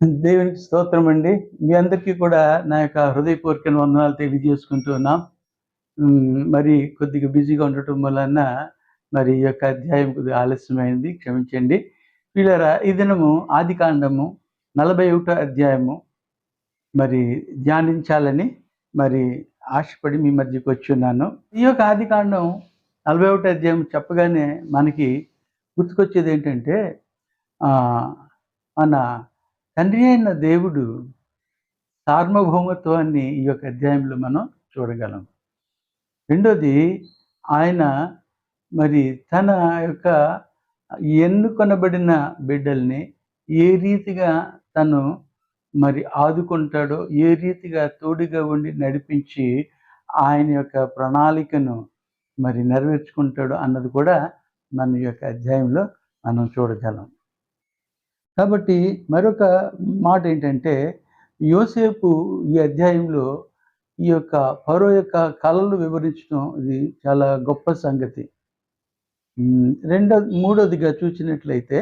దేవునికి స్తోత్రం అండి. మీ అందరికీ కూడా నా యొక్క హృదయపూర్వక వందనాలు తెలియజేసుకుంటూ ఉన్నాం. మరి కొద్దిగా బిజీగా ఉండటం వలన మరి ఈ యొక్క అధ్యాయం కొద్దిగా ఆలస్యమైంది. క్షమించండి. వీళ్ళరా ఈ దినము ఆది కాండము నలభై ఒకటో అధ్యాయము. మరి ధ్యానించాలని మరి ఆశపడి మీ మధ్యకి వచ్చి ఉన్నాను. ఈ యొక్క ఆది కాండం నలభై ఒకటో అధ్యాయం చెప్పగానే మనకి గుర్తుకొచ్చేది ఏంటంటే మన తండ్రి అయిన దేవుడు సార్వభౌమత్వాన్ని ఈ యొక్క అధ్యాయంలో మనం చూడగలం. రెండోది ఆయన మరి తన యొక్క ఎన్నుకొనబడిన బిడ్డల్ని ఏ రీతిగా తను మరి ఆదుకుంటాడో ఏ రీతిగా తోడుగా ఉండి నడిపించి ఆయన యొక్క ప్రణాళికను మరి నెరవేర్చుకుంటాడో అన్నది కూడా మన యొక్క అధ్యాయంలో మనం చూడగలం. కాబట్టి మరొక మాట ఏంటంటే యోసేపు ఈ అధ్యాయంలో ఈ యొక్క పరో యొక్క కళలు వివరించడం ఇది చాలా గొప్ప సంగతి. రెండో మూడోదిగా చూసినట్లయితే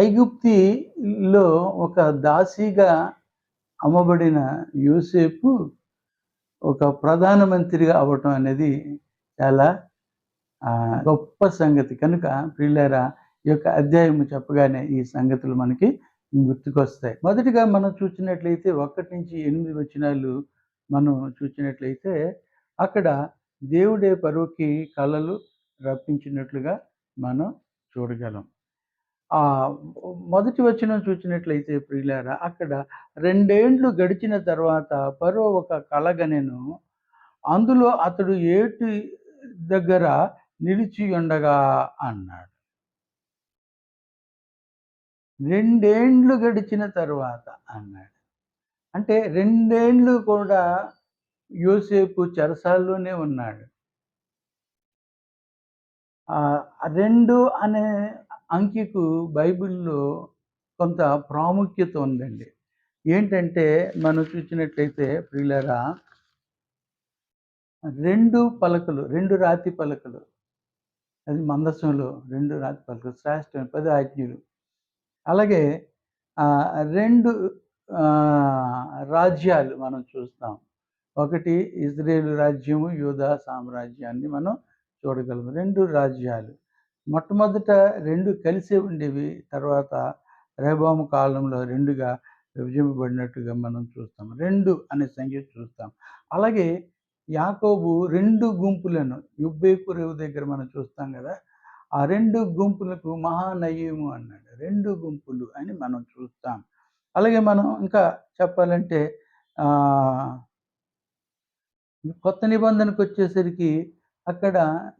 ఐగుప్తిలో ఒక దాసిగా అమ్మబడిన యూసేపు ఒక ప్రధానమంత్రిగా అవ్వటం అనేది చాలా గొప్ప సంగతి. కనుక ప్రియులారా ఈ యొక్క అధ్యాయం చెప్పగానే ఈ సంగతులు మనకి గుర్తుకొస్తాయి. మొదటిగా మనం చూసినట్లయితే ఒకటి నుంచి ఎనిమిది వచనాలు మనం చూసినట్లయితే అక్కడ దేవుడే పరువుకి కళలు రప్పించినట్లుగా మనం చూడగలం. ఆ మొదటి వచనం చూసినట్లయితే ప్రియులారా అక్కడ రెండేండ్లు గడిచిన తర్వాత పరో ఒక కలగనెను. అందులో అతడు ఏటి దగ్గర నిలిచి ఉండగా అన్నాడు. రెండేండ్లు గడిచిన తర్వాత అన్నాడు. అంటే రెండేండ్లు కూడా యోసేపు చెరసాల్లోనే ఉన్నాడు. రెండు అనే అంకెకు బైబిల్లో కొంత ప్రాముఖ్యత ఉందండి. ఏంటంటే మనం చూసినట్లయితే ప్రియులరా రెండు పలకలు రెండు రాతి పలకలు అది మందస్సులు రెండు రాతి పలకలు శ్రేష్టం పది ఆజ్ఞలు. అలాగే రెండు రాజ్యాలు మనం చూస్తాం. ఒకటి ఇజ్రాయేల్ రాజ్యము యూదా సామ్రాజ్యాన్ని మనం చూడగలము. రెండు రాజ్యాలు. మొట్టమొదట రెండు కలిసే ఉండేవి తర్వాత రేబాము కాలంలో రెండుగా విభజింపబడినట్టుగా మనం చూస్తాం. రెండు అనే సంఖ్య చూస్తాం. అలాగే యాకోబు రెండు గుంపులను యుబ్బేకు రేవు దగ్గర మనం చూస్తాం కదా ఆ రెండు గుంపులకు మహానయము అన్నాడు. రెండు గుంపులు అని మనం చూస్తాం. అలాగే మనం ఇంకా చెప్పాలంటే కొత్త నిబంధనకు వచ్చేసరికి అక్కడ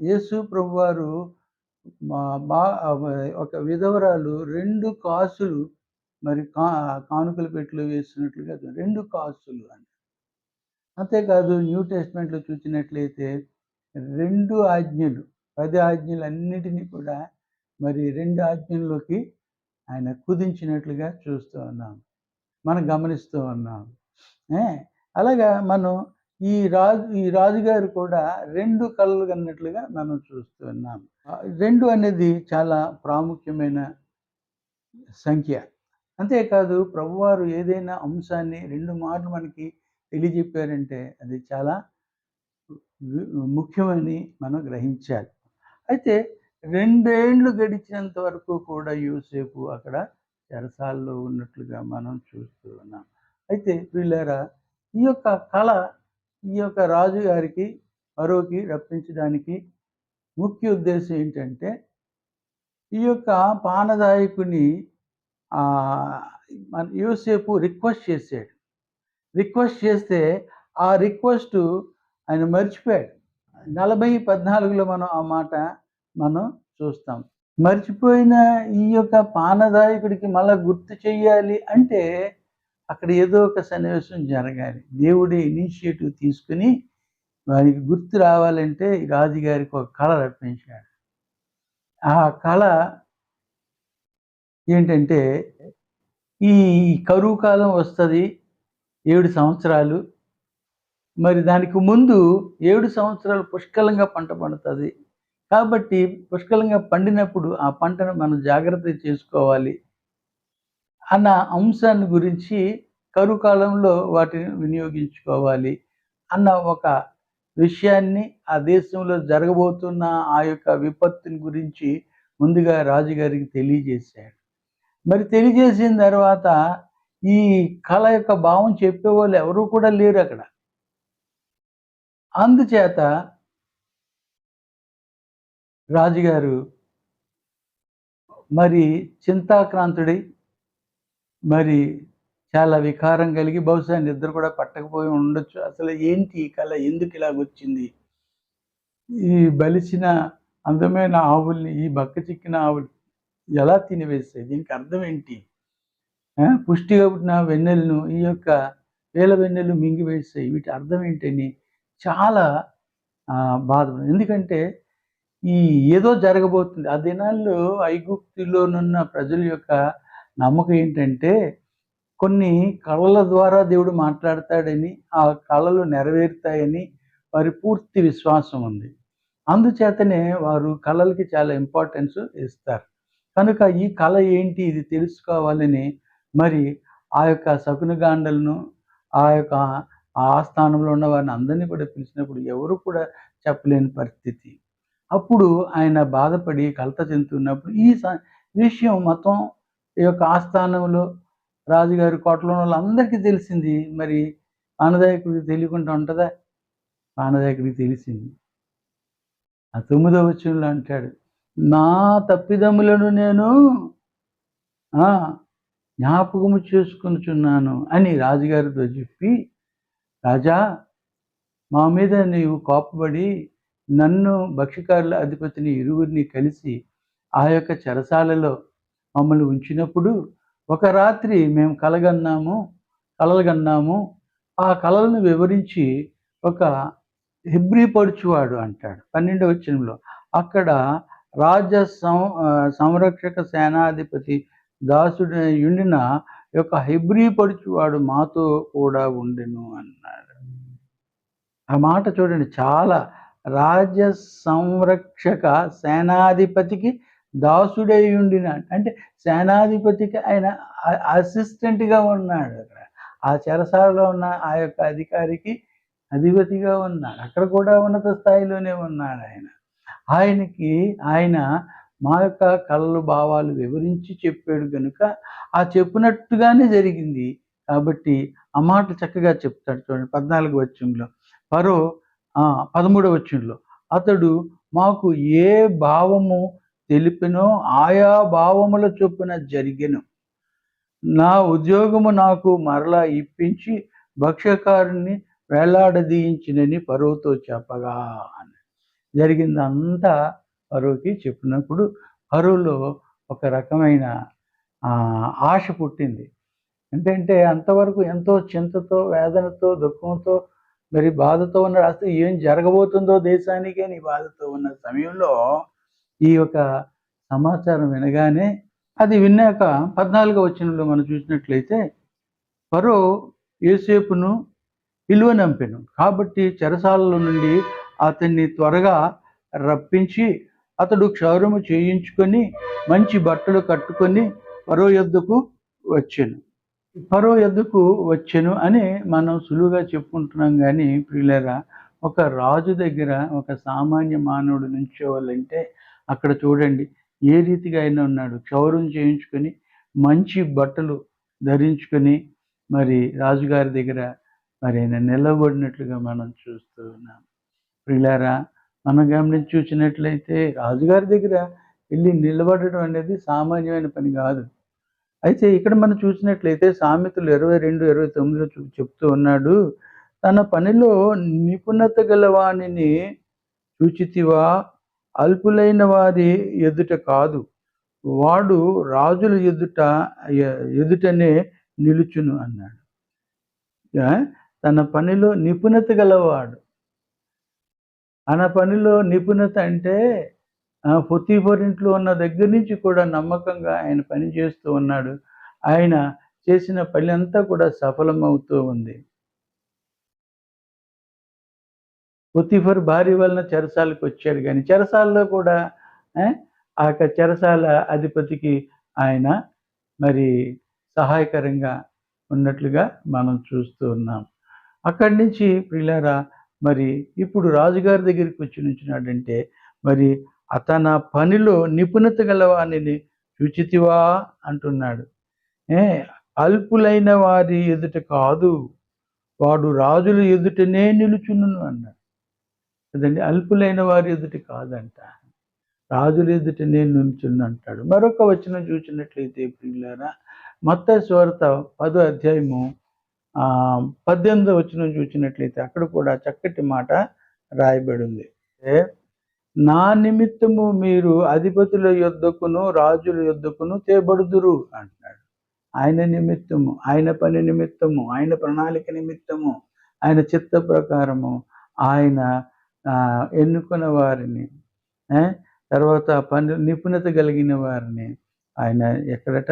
యేసు ప్రభువారు మా బా ఒక విధవరాలు రెండు కాసులు మరి కా కానుకల పెట్టులు వేస్తున్నట్లుగా రెండు కాసులు అని అంతేకాదు న్యూ టెస్ట్మెంట్లో చూసినట్లయితే రెండు ఆజ్ఞలు పది ఆజ్ఞలు అన్నిటినీ కూడా మరి రెండు ఆజ్ఞల్లోకి ఆయన కుదించినట్లుగా చూస్తూ ఉన్నాం. మనం గమనిస్తూ ఉన్నాం. అలాగా మనం ఈ రాజు ఈ రాజుగారు కూడా రెండు కళ్ళు కన్నట్లుగా మనం చూస్తున్నాం ఆ, రెండు అనేది చాలా ప్రాముఖ్యమైన సంఖ్య. అంతేకాదు ప్రభువారు ఏదైనా అంశాన్ని రెండు మార్లు మనకి తెలియజెప్పారంటే అది చాలా ముఖ్యమని మనం గ్రహించాలి. అయితే రెండేండ్లు గడిచినంత వరకు కూడా యూసేపు అక్కడ చెరసాల్లో ఉన్నట్లుగా మనం చూస్తూ ఉన్నాం. అయితే వీళ్ళారా ఈ యొక్క కళ ఈ యొక్క రాజుగారికి మరోకి రప్పించడానికి ముఖ్య ఉద్దేశం ఏంటంటే ఈ యొక్క పానదాయకుని మన యూసేపు రిక్వెస్ట్ చేశాడు. రిక్వెస్ట్ చేస్తే ఆ రిక్వెస్ట్ ఆయన మర్చిపోయాడు. నలభై పద్నాలుగులో మనం ఆ మాట మనం చూస్తాం. మర్చిపోయిన ఈ యొక్క పానదాయకుడికి మళ్ళా గుర్తు చెయ్యాలి అంటే అక్కడ ఏదో ఒక సన్నివేశం జరగాలి. దేవుడి ఇనిషియేటివ్ తీసుకుని వారికి గుర్తు రావాలంటే రాజుగారికి ఒక కళ రప్పించాడు. ఆ కళ ఏంటంటే ఈ కరువు కాలం వస్తుంది ఏడు సంవత్సరాలు. మరి దానికి ముందు ఏడు సంవత్సరాలు పుష్కలంగా పంట పండుతుంది. కాబట్టి పుష్కలంగా పండినప్పుడు ఆ పంటను మనం జాగ్రత్త చేసుకోవాలి. అన్న అంశాన్ని గురించి కరువు కాలంలో వాటిని వినియోగించుకోవాలి. అన్న ఒక విషయాన్ని ఆ దేశంలో జరగబోతున్న ఆ యొక్క విపత్తుని గురించి ముందుగా రాజుగారికి తెలియజేశాడు. మరి తెలియజేసిన తర్వాత ఈ కళ యొక్క భావం చెప్పేవాళ్ళు ఎవరూ కూడా లేరు అక్కడ. అందుచేత రాజుగారు మరి చింతాక్రాంతుడి మరి చాలా వికారం కలిగి బహుశా నిద్ర కూడా పట్టకపోయి ఉండొచ్చు. అసలు ఏంటి ఈ కళ? ఎందుకు ఇలాగొచ్చింది ఈ బలిసిన అందమైన ఆవుల్ని ఈ బక్క చిక్కిన ఆవులు ఎలా తినివేస్తాయి? దీనికి అర్థం ఏంటి? పుష్టిగా పుట్టిన వెన్నెలను ఈ యొక్క వేల వెన్నెలు మింగివేస్తాయి వీటి అర్థం ఏంటని చాలా బాధపడుతుంది ఎందుకంటే ఈ ఏదో జరగబోతుంది. ఆ దినాల్లో ఐగుప్తిలోనున్న ప్రజల యొక్క నమ్మకం ఏంటంటే కొన్ని కళల ద్వారా దేవుడు మాట్లాడతాడని ఆ కళలు నెరవేరుతాయని వారి పూర్తి విశ్వాసం ఉంది. అందుచేతనే వారు కళలకి చాలా ఇంపార్టెన్స్ ఇస్తారు. కనుక ఈ కళ ఏంటి? ఇది తెలుసుకోవాలని మరి ఆ యొక్క శకునగాండలను ఆ యొక్క ఆ స్థానంలో ఉన్న వారిని అందరినీ కూడా పిలిచినప్పుడు ఎవరు కూడా చెప్పలేని పరిస్థితి. అప్పుడు ఆయన బాధపడి కలత చెందుతున్నప్పుడు ఈ స- విషయం మొత్తం ఈ యొక్క ఆస్థానంలో రాజుగారి కోటలో ఉన్న వాళ్ళందరికీ తెలిసింది. మరి ఆనదాయకుడికి తెలియకుండా ఉంటుందా? ఆనదాయకుడికి తెలిసింది. ఆ తొమ్మిదో వచ్చంలో అంటాడు నా తప్పిదమ్ములను నేను జ్ఞాపకము చేసుకునిచున్నాను అని రాజుగారితో చెప్పి రాజా మా మీద నీవు కోపపడి నన్ను భక్ష్యకారుల అధిపతిని ఇరువురిని కలిసి ఆ యొక్క చెరసాలలో మమ్మల్ని ఉంచినప్పుడు ఒక రాత్రి మేము కలగన్నాము కలలుగన్నాము. ఆ కళలను వివరించి ఒక హిబ్రీ పడుచువాడు అంటాడు. పన్నెండవ వచనంలో అక్కడ రాజ సం సంరక్షక సేనాధిపతి దాసుడు ఉండిన యొక్క హిబ్రీ పడుచువాడు మాతో కూడా ఉండెను అన్నాడు. ఆ మాట చూడండి చాలా రాజ్య సంరక్షక సేనాధిపతికి దాసుడై ఉండిన అంటే సేనాధిపతికి ఆయన అసిస్టెంట్గా ఉన్నాడు. అక్కడ ఆ చెరసాలలో ఉన్న ఆ యొక్క అధికారికి అధిపతిగా ఉన్నాడు. అక్కడ కూడా ఉన్నత స్థాయిలోనే ఉన్నాడు ఆయన. ఆయనకి ఆయన మా యొక్క కళలు భావాలు వివరించి చెప్పాడు కనుక ఆ చెప్పినట్టుగానే జరిగింది. కాబట్టి ఆ మాట చక్కగా చెప్తాడు చూడండి పద్నాలుగు వచ్చంలో పరో పదమూడవ వచ్చంలో అతడు మాకు ఏ భావము తెలిపినో ఆయా భావముల చొప్పున జరిగను. నా ఉద్యోగము నాకు మరలా ఇప్పించి భక్ష్యకారుని వేలాడదీయించినని పరువుతో చెప్పగా అని జరిగిందంతా పరువుకి చెప్పినప్పుడు పరువులో ఒక రకమైన ఆశ పుట్టింది. ఏంటంటే అంతవరకు ఎంతో చింతతో వేదనతో దుఃఖంతో మరి బాధతో ఉన్న అసలు ఏం జరగబోతుందో దేశానికి అని బాధతో ఉన్న సమయంలో ఈ యొక్క సమాచారం వినగానే అది విన్నాక పద్నాలుగో వచనంలో మనం చూసినట్లయితే పరో యోసేపును విలువనంపెను కాబట్టి చెరసాలలో నుండి అతన్ని త్వరగా రప్పించి అతడు క్షౌరము చేయించుకొని మంచి బట్టలు కట్టుకొని పరో యొద్దకు వచ్చాను. పరో యొద్దకు వచ్చాను అని మనం సులువుగా చెప్పుకుంటున్నాం కానీ ప్రియులరా ఒక రాజు దగ్గర ఒక సామాన్య మానవుడు నుంచోవాలంటే అక్కడ చూడండి ఏ రీతిగా ఆయన ఉన్నాడు. క్షౌరం చేయించుకొని మంచి బట్టలు ధరించుకొని మరి రాజుగారి దగ్గర మరి ఆయన నిలబడినట్లుగా మనం చూస్తూ ఉన్నాం. ప్రియులారా మనం గమనించి చూసినట్లయితే రాజుగారి దగ్గర వెళ్ళి నిలబడటం అనేది సామాన్యమైన పని కాదు. అయితే ఇక్కడ మనం చూసినట్లయితే సామెతలు ఇరవై రెండు ఇరవై తొమ్మిదిలో చూ- చెప్తూ ఉన్నాడు. తన పనిలో నిపుణత గలవాణిని చూచితివా అల్పులైన వారి ఎదుట కాదు. వాడు రాజుల ఎదుట ఎదుటనే నిలుచును అన్నాడు. తన పనిలో నిపుణత గలవాడు. తన పనిలో నిపుణత అంటే పొత్తిపొరింట్లో ఇంట్లో ఉన్న దగ్గర నుంచి కూడా నమ్మకంగా ఆయన పని చేస్తూ ఉన్నాడు. ఆయన చేసిన పని అంతా కూడా సఫలమవుతూ ఉంది. పొత్తిఫర్ భార్య వలన చెరసాలకు వచ్చాడు కానీ చెరసాలలో కూడా ఆ యొక్క చెరసాల అధిపతికి ఆయన మరి సహాయకరంగా ఉన్నట్లుగా మనం చూస్తూ ఉన్నాం. అక్కడి నుంచి ప్రిలారా మరి ఇప్పుడు రాజుగారి దగ్గరికి వచ్చి నుంచున్నాడంటే మరి అతన పనిలో నిపుణత గలవాణిని చూచితివా అంటున్నాడు. ఏ అల్పులైన వారి ఎదుట కాదు వాడు రాజుల ఎదుటనే నిలుచును అన్నాడు. కదండి అల్పులైన వారి ఎదుట కాదంట. రాజుల ఎదుటనే నిలుచును అంటాడు. మరొక వచనం చూసినట్లయితే ప్రియులారా మత్త స్వార్థ పదో అధ్యాయము పద్దెనిమిదో వచ్చిన చూసినట్లయితే అక్కడ కూడా చక్కటి మాట రాయబడి ఉంది ఏ, నా నిమిత్తము మీరు అధిపతుల యొద్దకును రాజుల యొద్దకును తేబడుదురు అంటున్నాడు. ఆయన నిమిత్తము ఆయన పని నిమిత్తము ఆయన ప్రణాళిక నిమిత్తము ఆయన చిత్త ప్రకారము ఆయన ఎన్నుకున్న వారిని తర్వాత పని నిపుణత కలిగిన వారిని ఆయన ఎక్కడట?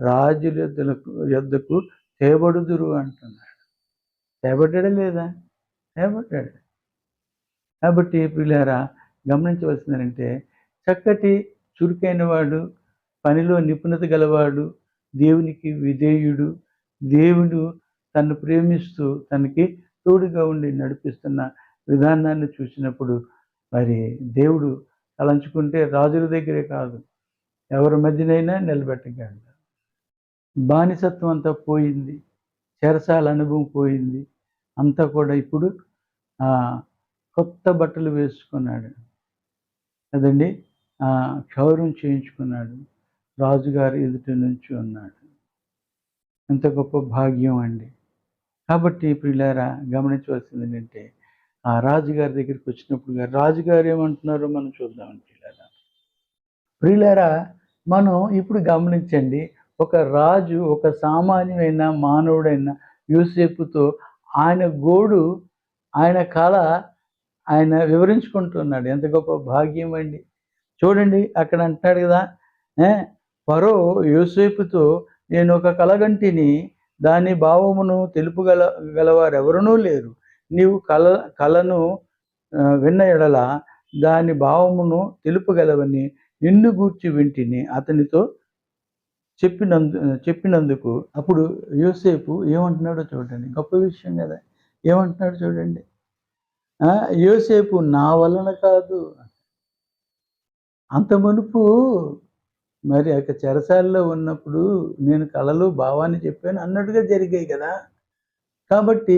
రాజుల యొద్దకు చేయబడుదురు అంటున్నాడు. తేబడ్డాడా లేదా? తేబడ్డాడు కాబట్టి పిల్లారా గమనించవలసిందంటే చక్కటి చురుకైన వాడు పనిలో నిపుణత గలవాడు దేవునికి విధేయుడు దేవుడు తను ప్రేమిస్తూ తనకి తోడుగా ఉండి నడిపిస్తున్న విధానాన్ని చూసినప్పుడు మరి దేవుడు తలంచుకుంటే రాజుల దగ్గరే కాదు ఎవరి మధ్యనైనా నిలబెట్టగలడు. బానిసత్వం అంతా పోయింది. చెరసాల అనుభవం పోయింది. అంతా కూడా ఇప్పుడు కొత్త బట్టలు వేసుకున్నాడు. కదండి క్షౌరం చేయించుకున్నాడు. రాజుగారి ఎదుటి నుంచి ఉన్నాడు. ఎంత గొప్ప భాగ్యం అండి. కాబట్టి పిల్లారా గమనించవలసింది ఏంటంటే ఆ రాజుగారి దగ్గరికి వచ్చినప్పుడు రాజుగారు ఏమంటున్నారో మనం చూద్దాం ప్రియులారా. ప్రియులారా మనం ఇప్పుడు గమనించండి ఒక రాజు ఒక సామాన్యమైన మానవుడైన యూసేపుతో ఆయన గోడు ఆయన కళ ఆయన వివరించుకుంటున్నాడు. ఎంత గొప్ప భాగ్యం అండి. చూడండి అక్కడ అంటున్నాడు కదా పరో యూసేపుతో నేను ఒక కలగంటిని దాని భావమును తెలుపుగల గలవారెవరనూ లేరు. నీవు కల కళను విన్న ఎడల దాని భావమును తెలుపగలవని నిన్ను గూర్చి వింటిని. అతనితో చెప్పినందు చెప్పినందుకు అప్పుడు యోసేపు ఏమంటున్నాడో చూడండి. గొప్ప విషయం కదా. ఏమంటున్నాడో చూడండి. యోసేపు నా వలన కాదు. అంత మునుపు మరి ఆ యొక్క చెరసాల్లో ఉన్నప్పుడు నేను కళలు భావాన్ని చెప్పాను. అన్నట్టుగా జరిగాయి కదా. కాబట్టి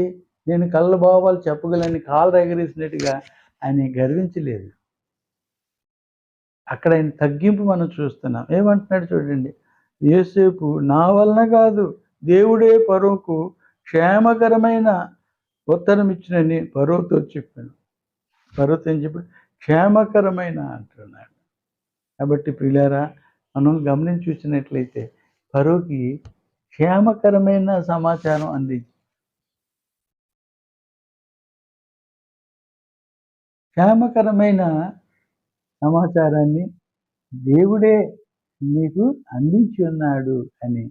నేను కళ్ళ భావాలు చెప్పగలని కాళ్ళు ఎగరేసినట్టుగా ఆయన గర్వించలేదు. అక్కడ ఆయన తగ్గింపు మనం చూస్తున్నాం. ఏమంటున్నాడు చూడండి. యేసేపు నా వలన కాదు దేవుడే పరోకు క్షేమకరమైన ఉత్తరం ఇచ్చినని పరోతో చెప్పాను పరువుతో ఏం చెప్పాడు? క్షేమకరమైన అంటున్నాడు. కాబట్టి ప్రియులారా మనం గమనించి చూసినట్లయితే పరోకి క్షేమకరమైన సమాచారం అందించి క్షేమకరమైన సమాచారాన్ని దేవుడే నీకు అందించి ఉన్నాడు అని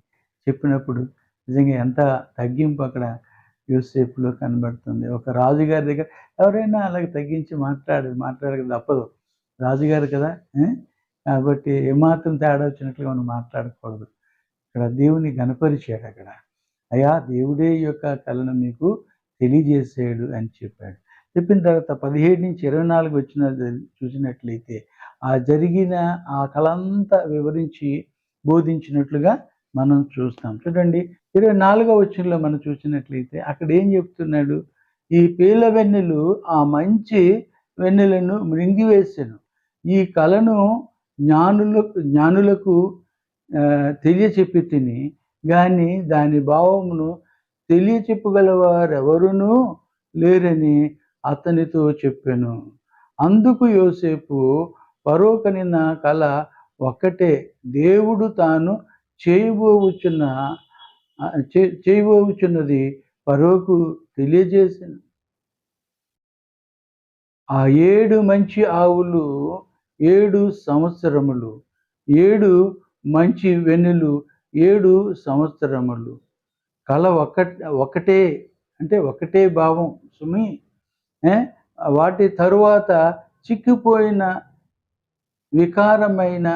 చెప్పినప్పుడు నిజంగా ఎంత తగ్గింపు అక్కడ యూసేపులో కనబడుతుంది. ఒక రాజుగారి దగ్గర ఎవరైనా అలాగే తగ్గించి మాట్లాడు మాట్లాడక తప్పదు. రాజుగారు కదా కాబట్టి ఏమాత్రం తేడా వచ్చినట్లుగా మనం మాట్లాడకూడదు. ఇక్కడ దేవుని గణపరిచాడు అక్కడ. అయ్యా దేవుడే యొక్క కళను మీకు తెలియజేసాడు అని చెప్పాడు. చెప్పిన తర్వాత పదిహేడు నుంచి ఇరవై నాలుగు వచ్చిన చూసినట్లయితే ఆ జరిగిన ఆ కళంతా వివరించి బోధించినట్లుగా మనం చూస్తాం. చూడండి ఇరవై నాలుగో వచ్చంలో మనం చూసినట్లయితే అక్కడ ఏం చెప్తున్నాడు? ఈ పేల వెన్నెలు ఆ మంచి వెన్నెలను మృంగివేశాను ఈ కళను జ్ఞానులకు జ్ఞానులకు తెలియచెప్పి తిని కానీ దాని భావమును తెలియచెప్పగలవారెవరునూ లేరని అతనితో చెప్పాను. అందుకు యోసేపు పరోకనిన కళ ఒక్కటే దేవుడు తాను చేయబోవుచున్న ఆ, చేయబోవుచున్నది పరోకు తెలియజేసాను. ఆ ఏడు మంచి ఆవులు ఏడు సంవత్సరములు ఏడు మంచి వెన్నులు ఏడు సంవత్సరములు. కళ ఒక్క ఒకటే అంటే ఒకటే భావం సుమి. వాటి తరువాత చిక్కిపోయిన వికారమైన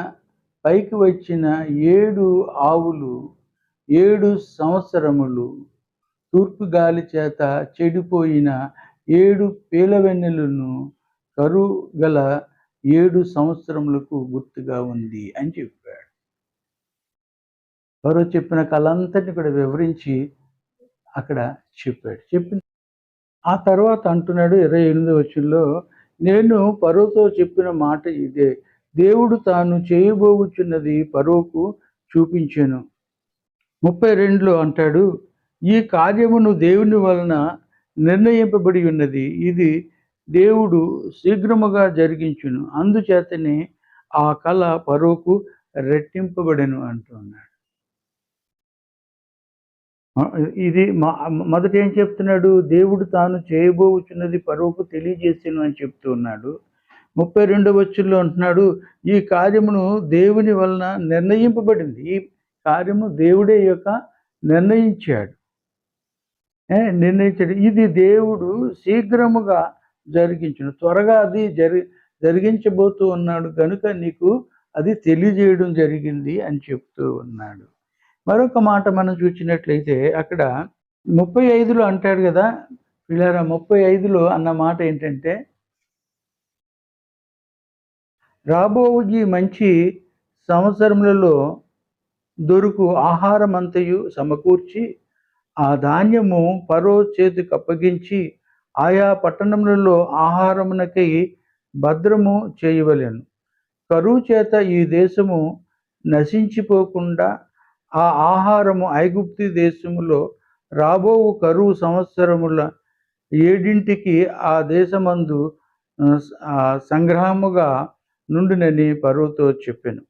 పైకి వచ్చిన ఏడు ఆవులు ఏడు సంవత్సరములు తూర్పు గాలి చేత చెడిపోయిన ఏడు పీలవెన్నెలను కరువు గల ఏడు సంవత్సరములకు గుర్తుగా ఉంది అని చెప్పాడు. వారు చెప్పిన కళంతటిని కూడా వివరించి అక్కడ చెప్పాడు. చెప్పిన ఆ తర్వాత అంటున్నాడు ఇరవై ఎనిమిది వచ్చుల్లో నేను పరువుతో చెప్పిన మాట ఇదే. దేవుడు తాను చేయబోగుచున్నది పరువుకు చూపించాను. ముప్పై రెండులో అంటాడు ఈ కార్యమును దేవుని వలన నిర్ణయింపబడి ఉన్నది. ఇది దేవుడు శీఘ్రముగా జరిగించును. అందుచేతనే ఆ కళ పరువుకు రెట్టింపబడెను అంటున్నాడు ఇది మా- మొదట ఏం చెప్తున్నాడు? దేవుడు తాను చేయబోచున్నది పరువుకు తెలియజేసాను అని చెప్తూ ఉన్నాడు. ముప్పై రెండవ వచ్చుల్లో అంటున్నాడు ఈ కార్యమును దేవుని వలన నిర్ణయింపబడింది. ఈ కార్యము దేవుడే యొక్క నిర్ణయించాడు. నిర్ణయించాడు. ఇది దేవుడు శీఘ్రముగా జరిగించును. త్వరగా అది జరి జరిగించబోతూ ఉన్నాడు. కనుక నీకు అది తెలియజేయడం జరిగింది అని చెప్తూ ఉన్నాడు. మరొక మాట మనం చూసినట్లయితే అక్కడ ముప్పై ఐదులో అంటాడు కదా వీళ్ళారా ముప్పై ఐదులో అన్న మాట ఏంటంటే రాబో ఈ మంచి సంవత్సరములలో దొరుకు ఆహారమంతయు సమకూర్చి ఆ ధాన్యము పరో చేతికి అప్పగించి ఆయా పట్టణములలో ఆహారమునకై భద్రము చేయవలెను. కరువు చేత ఈ దేశము నశించిపోకుండా ఆ ఆహారము ఐగుప్తి దేశములో రాబో కరువు సంవత్సరముల ఏడింటికి ఆ దేశమందు ఆ, సంగ్రహముగా నుండినని పరువుతో చెప్పాను.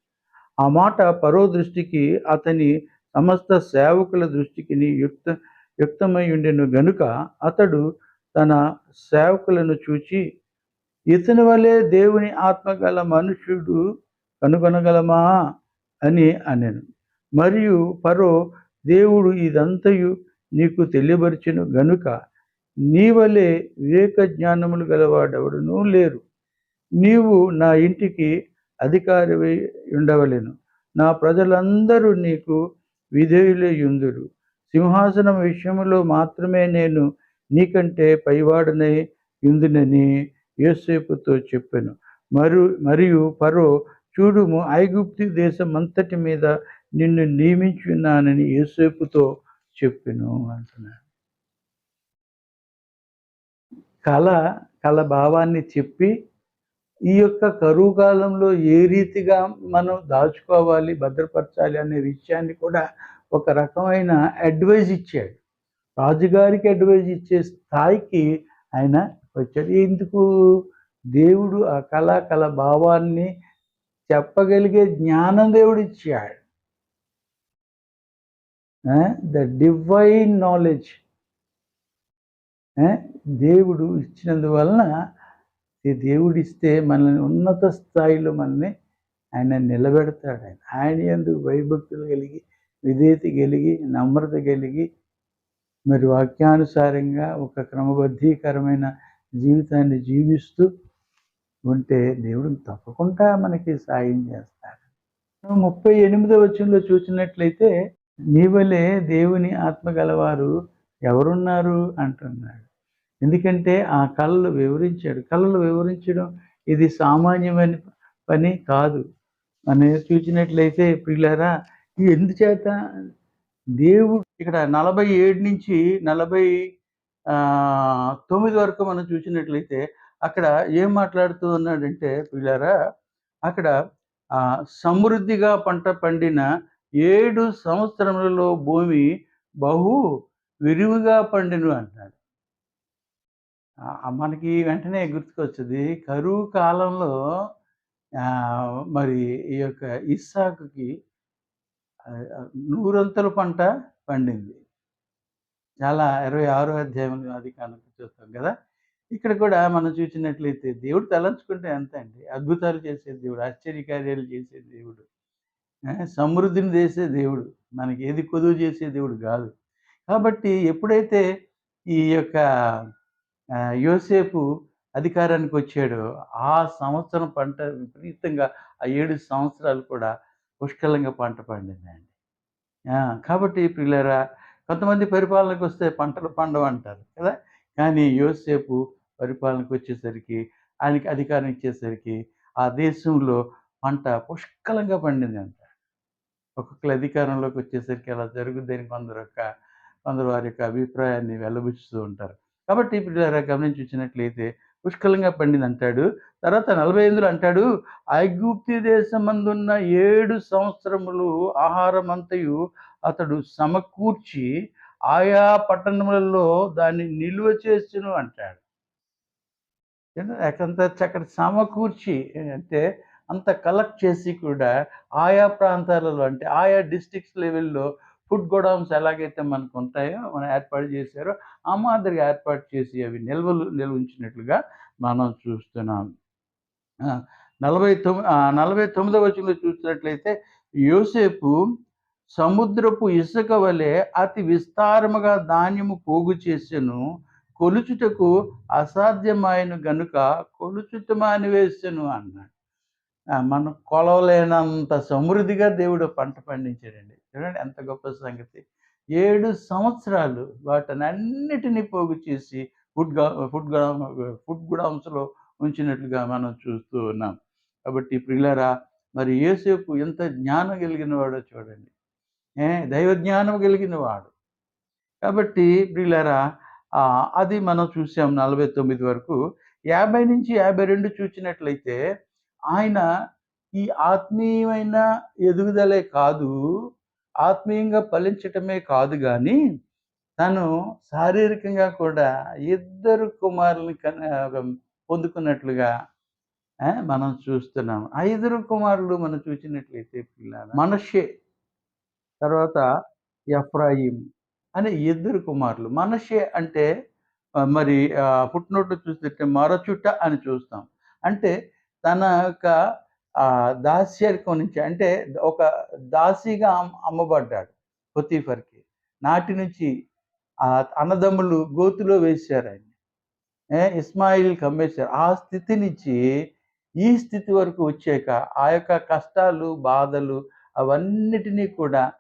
ఆ మాట పరో దృష్టికి అతని సమస్త సేవకుల దృష్టికి యుక్త యుక్తమై ఉండెను గనుక అతడు తన సేవకులను చూచి ఇతని వలె దేవుని ఆత్మగల మనుష్యుడు కనుగొనగలమా? అని అనెను. మరియు పరో దేవుడు ఇదంతయు నీకు తెలియబరిచెను గనుక నీవలే వివేక జ్ఞానములు గలవాడెవడనూ లేరు. నీవు నా ఇంటికి అధికారివై ఉండవలెను. నా ప్రజలందరూ నీకు విధేయులే యుందురు సింహాసనం విషయంలో మాత్రమే నేను నీకంటే పైవాడనై యుందునని యోసేపుతో చెప్పాను. మరియు మరియు పరో చూడుము ఐగుప్తి దేశం అంతటి మీద నిన్ను నియమించున్నానని ఏసేపుతో చెప్పిను అంటున్నాడు. కళ కళ భావాన్ని చెప్పి ఈ యొక్క కరువు కాలంలో ఏ రీతిగా మనం దాచుకోవాలి భద్రపరచాలి అనే విషయాన్ని కూడా ఒక రకమైన అడ్వైజ్ ఇచ్చాడు. రాజుగారికి అడ్వైజ్ ఇచ్చే స్థాయికి ఆయన వచ్చాడు. ఎందుకు? దేవుడు ఆ కళ కళ భావాన్ని చెప్పగలిగే జ్ఞానం దేవుడు ఇచ్చాడు. ద డివైన్ నాలెడ్జ్ దేవుడు ఇచ్చినందువలన ఈ దేవుడు ఇస్తే మనల్ని ఉన్నత స్థాయిలో మనల్ని ఆయన నిలబెడతాడు. ఆయన ఆయన ఎందుకు భయభక్తులు కలిగి విధేయత కలిగి నమ్రత కలిగి మరి వాక్యానుసారంగా ఒక క్రమబద్ధీకరమైన జీవితాన్ని జీవిస్తూ ఉంటే దేవుడు తప్పకుండా మనకి సాయం చేస్తాడు. ముప్పై ఎనిమిదో వచనంలో చూసినట్లయితే నీ వలే దేవుని ఆత్మ గలవారు ఎవరున్నారు అంటున్నాడు. ఎందుకంటే ఆ కళలు వివరించాడు. కళలు వివరించడం ఇది సామాన్యమైన పని కాదు. మనం చూసినట్లయితే పిల్లరా ఎందుచేత దేవుడు ఇక్కడ నలభై ఏడు నుంచి నలభై తొమ్మిది వరకు మనం చూసినట్లయితే అక్కడ ఏం మాట్లాడుతూ ఉన్నాడంటే పిల్లరా అక్కడ సమృద్ధిగా పంట పండిన ఏడు సంవత్సరములలో భూమి బహు విరివిగా పండిను అంటాడు మనకి వెంటనే గుర్తుకొచ్చింది కరువు కాలంలో మరి ఈ యొక్క ఇస్సాకుకి నూరంతల పంట పండింది. చాలా ఇరవై ఆరో అధ్యాయం అది కనుక చూస్తాం కదా. ఇక్కడ కూడా మనం చూసినట్లయితే దేవుడు తలంచుకుంటే ఎంత అండి? అద్భుతాలు చేసే దేవుడు ఆశ్చర్యకార్యాలు చేసే దేవుడు. సమృద్ధిని చేసే దేవుడు. మనకి ఏది కొదువు చేసే దేవుడు కాదు. కాబట్టి ఎప్పుడైతే ఈ యొక్క యోసేపు అధికారానికి వచ్చాడో ఆ సంవత్సరం పంట విపరీతంగా ఆ ఏడు సంవత్సరాలు కూడా పుష్కలంగా పంట పండిందండి కాబట్టి పిల్లరా కొంతమంది పరిపాలనకు వస్తే పంటలు పండవు అంటారు కదా. కానీ యోసేపు పరిపాలనకు వచ్చేసరికి ఆయనకి అధికారం ఇచ్చేసరికి ఆ దేశంలో పంట పుష్కలంగా పండింది అంట ఒక్కొక్కరు అధికారంలోకి వచ్చేసరికి అలా జరుగుద్దని కొందరు యొక్క కొందరు వారి యొక్క అభిప్రాయాన్ని వెల్లబుచ్చుతూ ఉంటారు. కాబట్టి ఇప్పుడు గమనించి వచ్చినట్లయితే పుష్కలంగా పండింది అంటాడు. తర్వాత నలభై ఎనిమిదిలో అంటాడు ఐగుప్తి దేశమందున్న ఏడు సంవత్సరములు ఆహారం అంతయు అతడు సమకూర్చి ఆయా పట్టణములలో దాన్ని నిల్వ చేస్తును అంటాడు. అంత చక్కటి సమకూర్చి అంటే అంత కలెక్ట్ చేసి కూడా ఆయా ప్రాంతాలలో అంటే ఆయా డిస్ట్రిక్ట్స్ లెవెల్లో ఫుడ్ గోడౌన్స్ ఎలాగైతే మనకు ఉంటాయో మనం ఏర్పాటు చేశారో ఆ మాదిరిగా ఏర్పాటు చేసి అవి నిల్వలు నిల్వ ఉంచినట్లుగా మనం చూస్తున్నాం. నలభై తొమ్మిది నలభై తొమ్మిదవ వచనంలో చూసినట్లయితే యోసేపు సముద్రపు ఇసుక వలె అతి విస్తారముగా ధాన్యము పోగు చేసెను కొలుచుటకు అసాధ్యమైన గనుక కొలుచుట మానివేసెను అన్నాడు. మనం కొలవలేనంత సమృద్ధిగా దేవుడు పంట పండించాడండి. చూడండి ఎంత గొప్ప సంగతి. ఏడు సంవత్సరాలు వాటిని అన్నిటినీ పోగు చేసి ఫుడ్ ఫుడ్ ఫుడ్ గుడాంస్లో ఉంచినట్లుగా మనం చూస్తూ ఉన్నాం. కాబట్టి ప్రియులరా మరి యేసేపు ఎంత జ్ఞానం కలిగిన వాడో చూడండి. ఏ దైవ జ్ఞానం కలిగిన వాడు. కాబట్టి ప్రియులరా అది మనం చూసాం నలభై తొమ్మిది వరకు. యాభై నుంచి యాభై రెండు చూసినట్లయితే ఆయన ఈ ఆత్మీయమైన ఎదుగుదలే కాదు ఆత్మీయంగా ఫలించటమే కాదు కానీ తను శారీరకంగా కూడా ఇద్దరు కుమారుని కన- పొందుకున్నట్లుగా మనం చూస్తున్నాం. ఆ ఇద్దరు కుమారులు మనం చూసినట్లయితే పిల్లల మనషే తర్వాత ఎఫ్రాయిం అనే ఇద్దరు కుమారులు. మనషే అంటే మరి పుట్టినోట్లు చూసినట్టే మరచుట అని చూస్తాం. అంటే తన యొక్క ఆ, దాస్యరికం నుంచి అంటే ఒక దాసిగా అమ్- అమ్మబడ్డాడు పొతీఫర్కి. నాటి నుంచి ఆ అన్నదమ్ములు గోతులో వేశారు ఆయన. ఇస్మాయిల్ కమ్మేశారు. ఆ స్థితి నుంచి ఈ స్థితి వరకు వచ్చాక ఆ యొక్క కష్టాలు బాధలు అవన్నిటినీ కూడా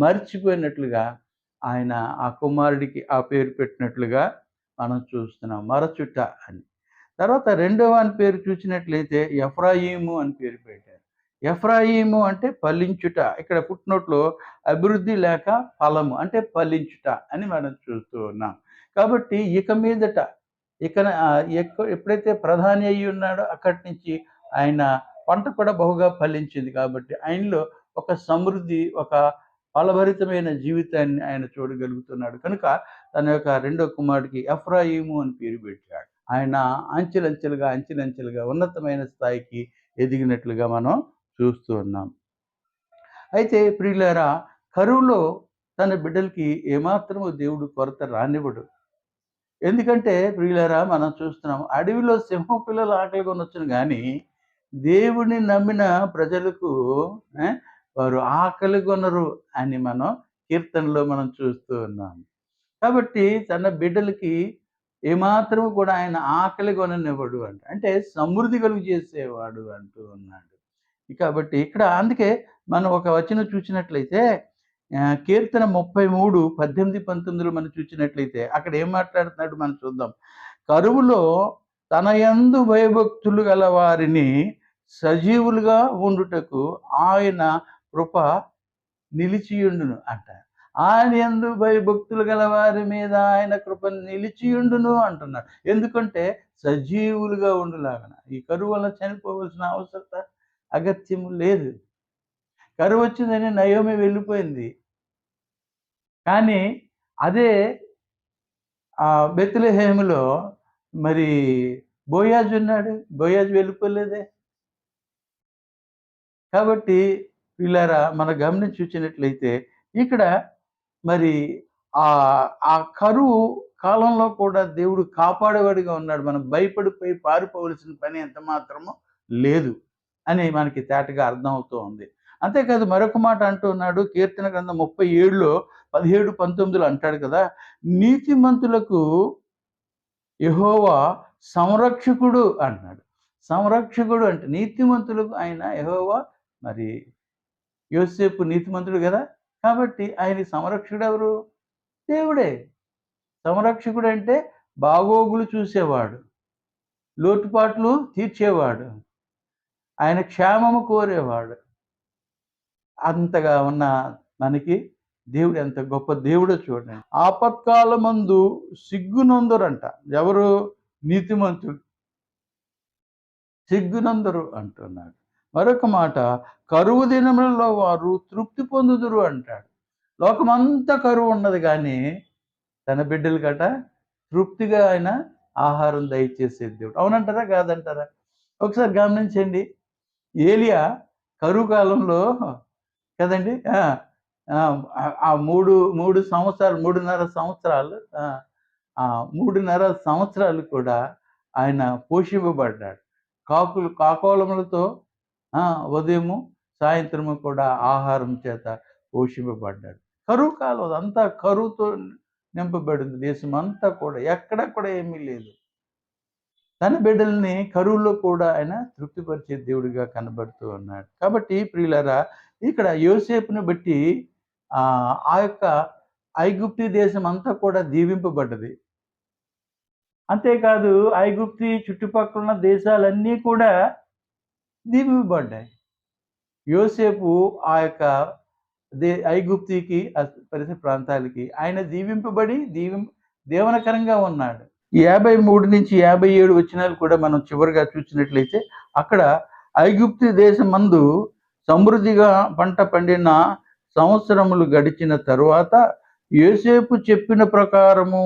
మర్చిపోయినట్లుగా ఆయన ఆ కుమారుడికి ఆ పేరు పెట్టినట్లుగా మనం చూస్తున్నాం. మరచుట అని. తర్వాత రెండవ అని పేరు చూసినట్లయితే ఎఫ్రాయిము అని పేరు పెట్టారు. ఎఫ్రాయిము అంటే ఫలించుట. ఇక్కడ పుట్టినట్లో అభివృద్ధి లేక ఫలము అంటే ఫలించుట అని మనం చూస్తూ ఉన్నాం. కాబట్టి ఇక మీదట ఇక ఎప్పుడైతే ప్రధాని అయి ఉన్నాడో అక్కడి నుంచి ఆయన పంట కూడా బహుగా ఫలించింది కాబట్టి ఆయనలో ఒక సమృద్ధి ఒక ఫలభరితమైన జీవితాన్ని ఆయన చూడగలుగుతున్నాడు. కనుక తన యొక్క రెండో కుమారుడికి ఎఫ్రాయిము అని పేరు పెట్టాడు. ఆయన అంచెలంచెలుగా అంచెలంచెలుగా ఉన్నతమైన స్థాయికి ఎదిగినట్లుగా మనం చూస్తూ ఉన్నాం. అయితే ప్రియులారా కరువులో తన బిడ్డలకి ఏమాత్రము దేవుడు కొరత రానివ్వడు. ఎందుకంటే ప్రియులారా మనం చూస్తున్నాం అడవిలో సింహం పిల్లలు ఆకలి కొనొచ్చును కానీ దేవుని నమ్మిన ప్రజలకు వారు ఆకలి కొనరు అని మనం కీర్తనలో మనం చూస్తూ ఉన్నాం. కాబట్టి తన బిడ్డలకి ఏమాత్రం కూడా ఆయన ఆకలి కొననివ్వడు అంట. అంటే సమృద్ధి కలుగు చేసేవాడు అంటూ ఉన్నాడు. కాబట్టి ఇక్కడ అందుకే మనం ఒక వచనం చూసినట్లయితే కీర్తన ముప్పై మూడు పద్దెనిమిది పంతొమ్మిదిలో మనం చూసినట్లయితే అక్కడ ఏం మాట్లాడుతున్నాడు మనం చూద్దాం. కరువులో తన యందు భయభక్తులు గల వారిని సజీవులుగా ఉండుటకు ఆయన కృప నిలిచియుండును అంటారు ఆయన ఎందు భయభక్తులు గల వారి మీద ఆయన కృప నిలిచియుండును అంటున్నాడు ఎందుకంటే సజీవులుగా ఉండులాగన. ఈ కరువు వల్ల చనిపోవలసిన అవసరత అగత్యం లేదు. కరువు వచ్చిందని నయోమి వెళ్ళిపోయింది. కానీ అదే ఆ బెత్లెహేములో మరి బోయాజ్ ఉన్నాడు. బోయాజ్ వెళ్ళిపోలేదే. కాబట్టి వీళ్ళారా మన గమనించి చూసినట్లయితే ఇక్కడ మరి ఆ ఆ కరువు కాలంలో కూడా దేవుడు కాపాడేవాడిగా ఉన్నాడు. మనం భయపడిపోయి పారిపోవలసిన పని ఎంత మాత్రమో లేదు అని మనకి తేటగా అర్థమవుతూ ఉంది. అంతేకాదు మరొక మాట అంటూ ఉన్నాడు. కీర్తన గ్రంథం ముప్పై ఏడులో పదిహేడు పంతొమ్మిదిలో అంటాడు కదా నీతిమంతులకు యహోవా సంరక్షకుడు అంటున్నాడు. సంరక్షకుడు అంటే నీతిమంతులకు ఆయన యహోవా మరి యోసేపు నీతిమంతుడు కదా? కాబట్టి ఆయన సంరక్షకుడు ఎవరు దేవుడే. సంరక్షకుడు అంటే బాగోగులు చూసేవాడు. లోటుపాట్లు తీర్చేవాడు. ఆయన క్షేమము కోరేవాడు. అంతగా ఉన్న మనకి దేవుడు ఎంత గొప్ప దేవుడో చూడండి. ఆపత్కాల మందు సిగ్గునందరంట. ఎవరు నీతిమంతుడు? సిగ్గునందరు అంటున్నాడు. మరొక మాట కరువు దినములలో వారు తృప్తి పొందుదురు అంటాడు. లోకమంతా కరువు ఉన్నది కానీ తన బిడ్డలు గట తృప్తిగా ఆయన ఆహారం దయచేసే దేవుడు. అవునంటారా? కాదంటారా? ఒకసారి గమనించండి. ఏలియా కరువు కాలంలో కదండి ఆ, మూడు మూడు సంవత్సరాలు మూడున్నర సంవత్సరాలు ఆ, మూడున్నర సంవత్సరాలు కూడా ఆయన పోషింపబడ్డాడు. కాకులు కాకోలములతో ఉదయము సాయంత్రము కూడా ఆహారం చేత పోషింపబడ్డాడు. కరువు కాలం అంతా కరువుతో నింపబడింది. దేశం అంతా కూడా ఎక్కడ కూడా ఏమీ లేదు. తన బిడ్డల్ని కరువులో కూడా ఆయన తృప్తిపరిచే దేవుడిగా కనబడుతూ ఉన్నాడు. కాబట్టి ప్రియులరా ఇక్కడ యోసేపుని బట్టి ఆ ఆ యొక్క ఐగుప్తి దేశం అంతా కూడా దీవింపబడ్డది. అంతేకాదు ఐగుప్తి చుట్టుపక్కల ఉన్న దేశాలన్నీ కూడా దీవింపబడ్డాయి యోసేపు ఆ యొక్క దే ఐగుప్తికి పరిసర ప్రాంతాలకి ఆయన దీవింపబడి దీవిం దేవనకరంగా ఉన్నాడు. యాభై మూడు నుంచి యాభై ఏడు వచ్చినాలు కూడా మనం చివరిగా చూసినట్లయితే అక్కడ ఐగుప్తి దేశం మందు సమృద్ధిగా పంట పండిన సంవత్సరములు గడిచిన తరువాత యోసేపు చెప్పిన ప్రకారము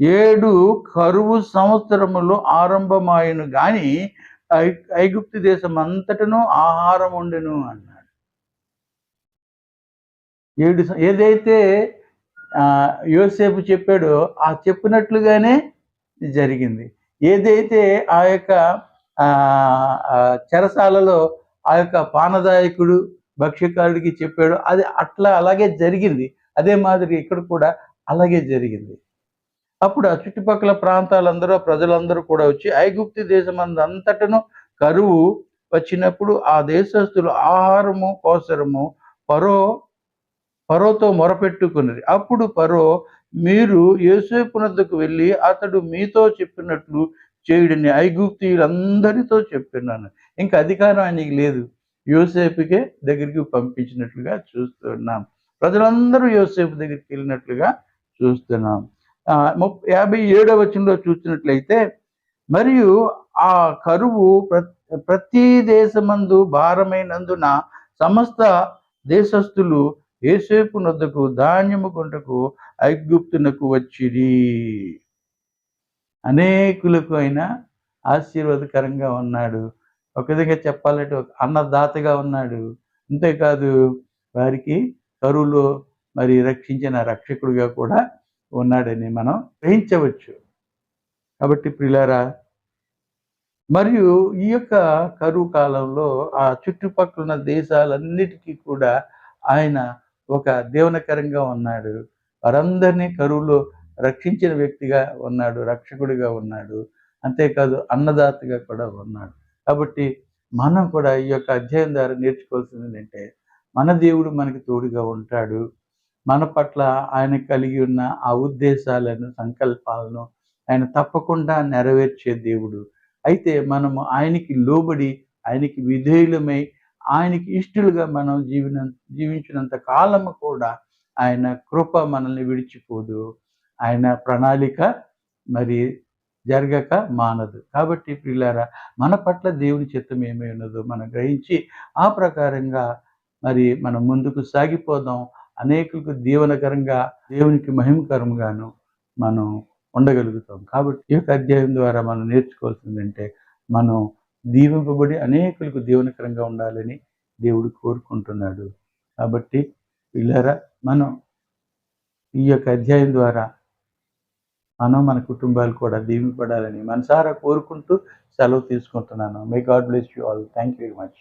ఏడు కరువు సంవత్సరములు ఆరంభమాయను కానీ ఐగుప్తి దేశం అంతటను ఆహారం ఉండెను అన్నాడు. ఏడు ఏదైతే యోసేపు చెప్పాడో ఆ చెప్పినట్లుగానే జరిగింది. ఏదైతే ఆ యొక్క ఆ, చెరసాలలో ఆ యొక్క పానదాయకుడు భక్ష్యకారుడికి చెప్పాడో అది అట్లా అలాగే జరిగింది. అదే మాదిరి ఇక్కడ కూడా అలాగే జరిగింది. అప్పుడు ఆ చుట్టుపక్కల ప్రాంతాలందరూ ప్రజలందరూ కూడా వచ్చి ఐగుప్తి దేశం అంతటను కరువు వచ్చినప్పుడు ఆ దేశస్తులు ఆహారము కోసరము పరో పరోతో మొరపెట్టుకున్నది. అప్పుడు పరో మీరు యోసేపునద్దకు వెళ్ళి అతడు మీతో చెప్పినట్లు చేయుడిని ఐగుప్తీయులందరితో చెప్పినాను. ఇంకా అధికారం ఆయనకి లేదు. యోసేపుకే దగ్గరికి పంపించినట్లుగా చూస్తున్నాం. ప్రజలందరూ యోసేపు దగ్గరికి వెళ్ళినట్లుగా చూస్తున్నాం. ముప్పై యాభై ఏడవ వచనంలో చూసినట్లయితే మరియు ఆ కరువు ప్రతి దేశమందు భారమైనందున సమస్త దేశస్థులు ఏసేపు నొద్దకు ధాన్యము కొంటకు ఐగుప్తునకు వచ్చిరి. అనేకులకు ఆయన ఆశీర్వాదకరంగా ఉన్నాడు. ఒక విధంగా చెప్పాలంటే ఒక అన్నదాతగా ఉన్నాడు. అంతేకాదు వారికి కరువులో మరి రక్షించిన రక్షకుడిగా కూడా ఉన్నాడని మనం గ్రహించవచ్చు. కాబట్టి ప్రిలారా మరియు ఈ యొక్క కరువు కాలంలో ఆ చుట్టుపక్కల ఉన్న దేశాలన్నిటికీ కూడా ఆయన ఒక దేవనకరంగా ఉన్నాడు. వారందరినీ కరువులో రక్షించిన వ్యక్తిగా ఉన్నాడు రక్షకుడిగా ఉన్నాడు. అంతేకాదు అన్నదాతగా కూడా ఉన్నాడు. కాబట్టి మనం కూడా ఈ యొక్క అధ్యాయం ద్వారా నేర్చుకోవాల్సింది ఏంటంటే మన దేవుడు మనకి తోడుగా ఉంటాడు. మన పట్ల ఆయన కలిగి ఉన్న ఆ ఉద్దేశాలను సంకల్పాలను ఆయన తప్పకుండా నెరవేర్చే దేవుడు. అయితే మనము ఆయనకి లోబడి ఆయనకి విధేయులమై ఆయనకి ఇష్టలుగా మనం జీవన జీవించినంత కాలము కూడా ఆయన కృప మనల్ని విడిచిపోదు. ఆయన ప్రణాళిక మరి జరగక మానదు. కాబట్టి ప్రియులారా మన పట్ల దేవుని చిత్తం ఏమై ఉన్నదో మనం గ్రహించి ఆ ప్రకారంగా మరి మనం ముందుకు సాగిపోదాం. అనేకులకు దీవనకరంగా దేవునికి మహిమకరంగాను మనం ఉండగలుగుతాం. కాబట్టి ఈ యొక్క అధ్యాయం ద్వారా మనం నేర్చుకోవాల్సిందంటే మనం దీవింపబడి అనేకులకు దీవనకరంగా ఉండాలని దేవుడు కోరుకుంటున్నాడు. కాబట్టి పిల్లరా మనం ఈ యొక్క అధ్యాయం ద్వారా మనం మన కుటుంబాలు కూడా దీవింపడాలని మనసారా కోరుకుంటూ సెలవు తీసుకుంటున్నాను. May God bless you all thank you very much